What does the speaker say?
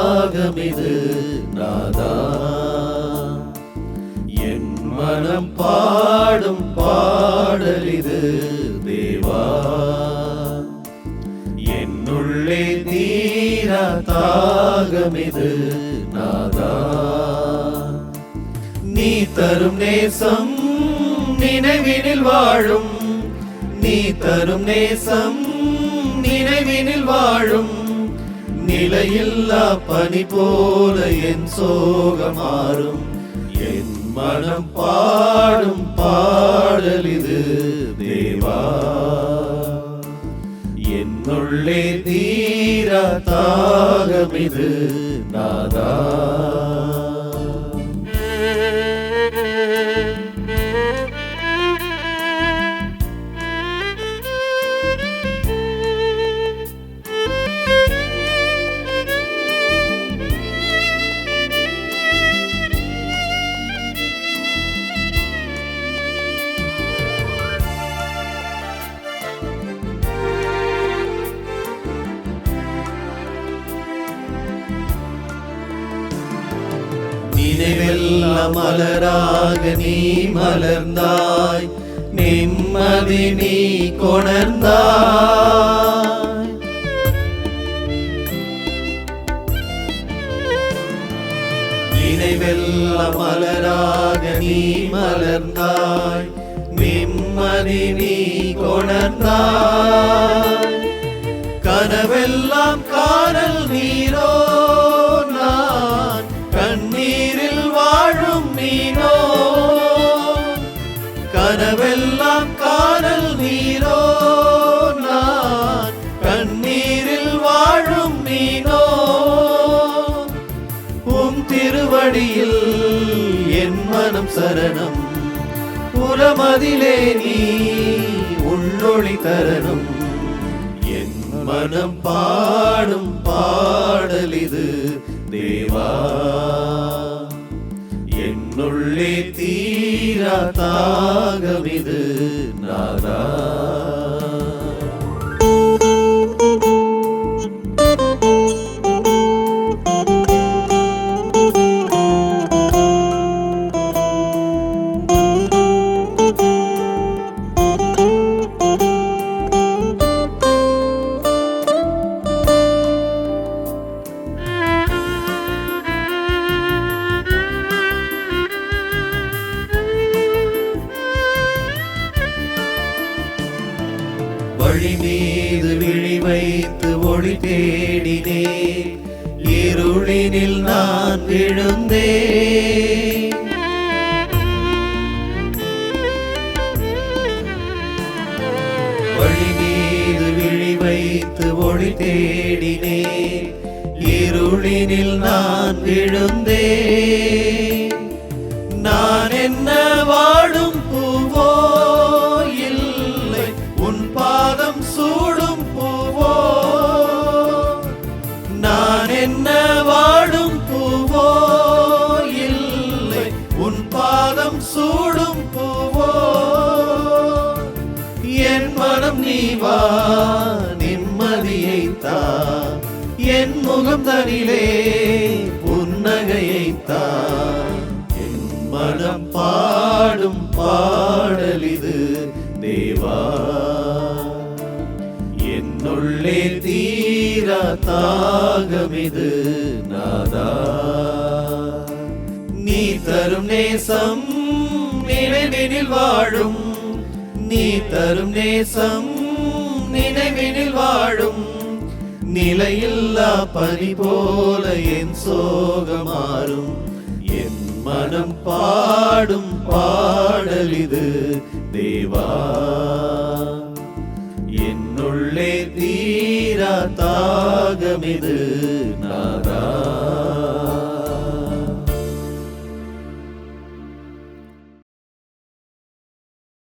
ராகமிது நாதா. என் மனம் பாடும் பாடலிது தேவா. என்னுள்ளே தீரா தாகமிது நாதா. நீ தரும் நேசம் நினைவினில் வாழும். நீ தரும் நேசம் நினைவினில் வாழும். நிலையில்லா பனி போல என் சோகமாறும். என் மனம் பாடும் பாடல் இது தேவா. என்னுள்ளே தீரா தாகம் இது நாதா. நினைவெல்லாம் மலராக நீ மலர்ந்தாய். நிம்மதி நீ கொணர்ந்தாய். நினைவெல்லாம் மலராக நீ மலர்ந்தாய். நிம்மதி நீ கொணர்ந்தாய். சரணம் சரணம். புறமதிலே நீ உள்ளொளி தரணும். என் மனம் பாடும் பாடல் இது தேவா. என்னுள்ளே தீரா தாகமிது நாதா. வழி மீது விழி வைத்து ஒளி தேடினேன். இருளினில் நான் விழுந்தே ஒளி மீது விழி வைத்து ஒளி தேடினேன். இருளினில் நான் விழுந்தே நான் என்ன சூடும் பூவோ என் மனம் நீவா நிம்மதியை தா என் முகம் தனிலே புன்னகையை தா என் மனம் பாடும் பாடலிது தேவா. என்னுள்ளே தீரா தாகமிது நாதா. நீ தரும் நேசம் நினைவினில் வாழும். நீ தரும் நேசம் நினைவினில் வாழும். நிலையில்லா பனி போல என் சோகமாறும் என் மனம் பாடும் பாடல் இது தேவா. என்னுள்ளே தீரா தாகமிது நாதா.